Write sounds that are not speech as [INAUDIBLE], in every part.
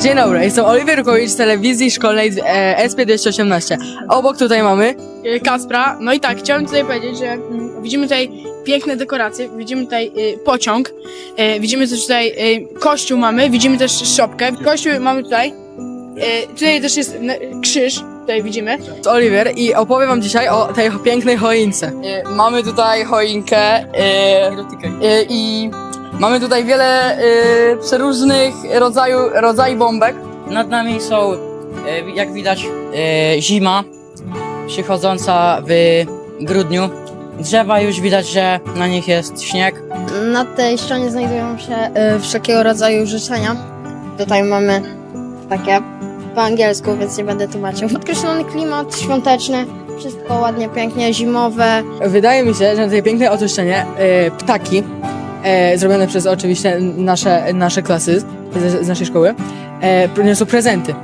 Dzień dobry, jestem Oliver Rukowicz z telewizji szkolnej e, SP218. Obok tutaj mamy y, Kaspra. No i tak, chciałem tutaj powiedzieć, że mm, widzimy tutaj piękne dekoracje, widzimy tutaj y, pociąg, y, widzimy też tutaj y, kościół mamy, widzimy też szopkę. Kościół mamy tutaj, y, tutaj też jest n- krzyż, tutaj widzimy. z Oliver i opowiem wam dzisiaj o tej pięknej choince. E, mamy tutaj choinkę e, e, i mamy tutaj wiele e, przeróżnych rodzaju, rodzajów bombek. Nad nami są, e, jak widać, e, zima przychodząca w grudniu. Drzewa już widać, że na nich jest śnieg. Na tej stronie znajdują się y, wszelkiego rodzaju życzenia. Tutaj mamy takie po angielsku, więc nie będę tłumaczył. Podkreślony klimat świąteczny, wszystko ładnie, pięknie, zimowe. Wydaje mi się, że na tej pięknej oczyszczenie e, ptaki, e, zrobione przez oczywiście nasze, nasze klasy z, z naszej szkoły, e, przyniosą prezenty.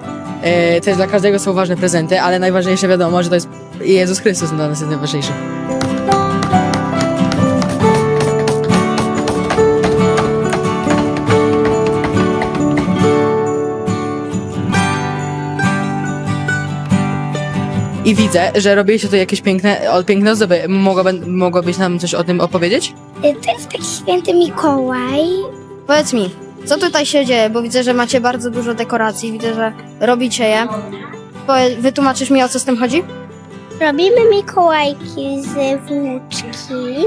E, też dla każdego są ważne prezenty, ale najważniejsze wiadomo, że to jest Jezus Chrystus dla nas jest najważniejszy. I widzę, że robiliście tu jakieś piękne, o, piękne ozdoby. Mogłaby, mogłabyś nam coś o tym opowiedzieć? Y, To jest taki święty Mikołaj. Powiedz mi, co tutaj się dzieje? Bo widzę, że macie bardzo dużo dekoracji, widzę, że robicie je. Powie- Wytłumaczysz mi, o co z tym chodzi? Robimy Mikołajki z włóczki.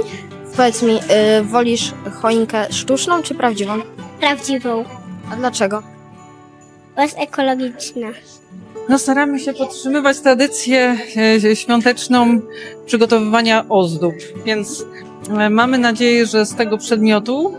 Powiedz mi, y, wolisz choinkę sztuczną czy prawdziwą? Prawdziwą, A dlaczego? bo jest ekologiczna. No, staramy się podtrzymywać tradycję e, świąteczną przygotowywania ozdób, więc e, mamy nadzieję, że z tego przedmiotu,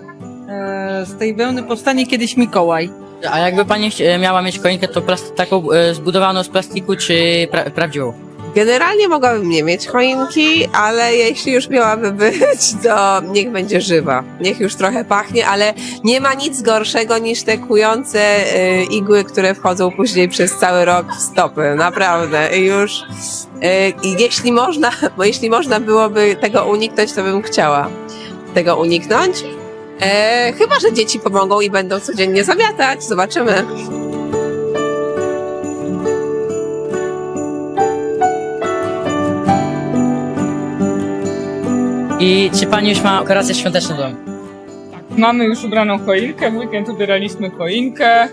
e, z tej wełny powstanie kiedyś Mikołaj. A jakby pani miała mieć koinkę, to taką zbudowaną z plastiku, czy pra- prawdziwą? Generalnie mogłabym nie mieć choinki, ale jeśli już miałaby być, [LAUGHS] to niech będzie żywa. Niech już trochę pachnie, ale nie ma nic gorszego niż te kujące y, igły, które wchodzą później przez cały rok w stopy. Naprawdę. I już y, jeśli można, [LAUGHS] bo jeśli można byłoby tego uniknąć, to bym chciała tego uniknąć. E, chyba, że dzieci pomogą i będą codziennie zamiatać. Zobaczymy. I czy pani już ma dekoracje świąteczne w domu? Mamy już ubraną choinkę, w weekend ubieraliśmy choinkę.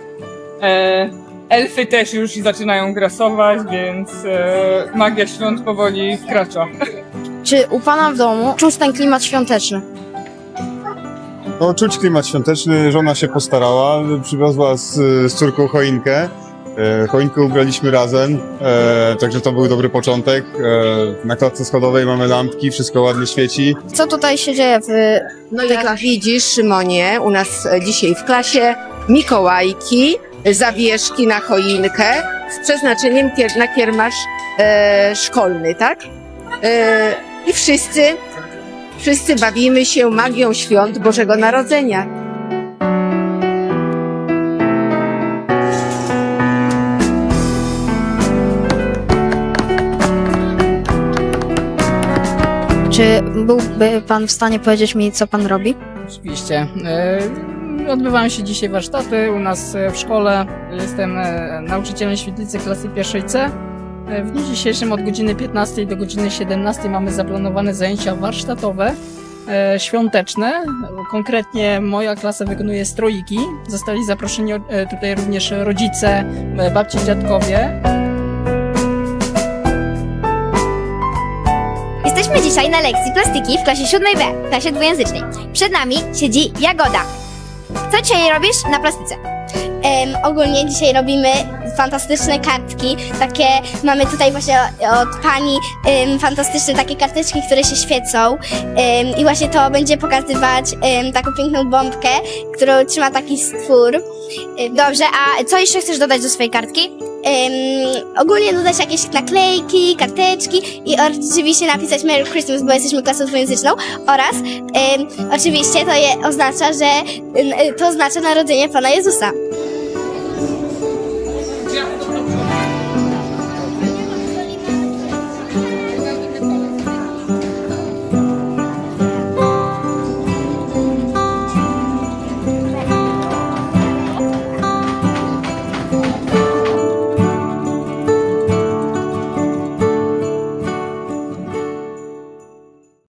E, elfy też już zaczynają grasować, więc e, magia świąt powoli wkracza. Czy u Pana w domu czuć ten klimat świąteczny? No, czuć klimat świąteczny, żona się postarała, przywiozła z, z córką choinkę. E, choinkę ubraliśmy razem, e, także to był dobry początek. E, na klatce schodowej mamy lampki, wszystko ładnie świeci. Co tutaj się dzieje w No jak widzisz, Szymonie, u nas e, dzisiaj w klasie Mikołajki, zawieszki na choinkę z przeznaczeniem kier- na kiermasz e, szkolny, tak? E, I wszyscy, wszyscy bawimy się magią świąt Bożego Narodzenia. Czy byłby Pan w stanie powiedzieć mi, co Pan robi? Oczywiście. E, Odbywają się dzisiaj warsztaty u nas e, w szkole. Jestem e, nauczycielem świetlicy klasy pierwszej C. W dniu dzisiejszym od godziny 15 do godziny 17 mamy zaplanowane zajęcia warsztatowe, świąteczne. Konkretnie moja klasa wykonuje stroiki. Zostali zaproszeni tutaj również rodzice, e, babci, dziadkowie. Jesteśmy dzisiaj na lekcji plastyki w klasie 7B, klasie dwujęzycznej. Przed nami siedzi Jagoda. Co dzisiaj robisz na plastyce? ogólnie dzisiaj robimy fantastyczne kartki, takie mamy tutaj właśnie od pani fantastyczne takie karteczki, które się świecą i właśnie to będzie pokazywać taką piękną bombkę, którą trzyma taki stwór. Dobrze, a co jeszcze chcesz dodać do swojej kartki? Ogólnie dodać jakieś naklejki, karteczki i oczywiście napisać Merry Christmas, bo jesteśmy klasą dwujęzyczną oraz oczywiście to je oznacza, że to oznacza narodzenie Pana Jezusa.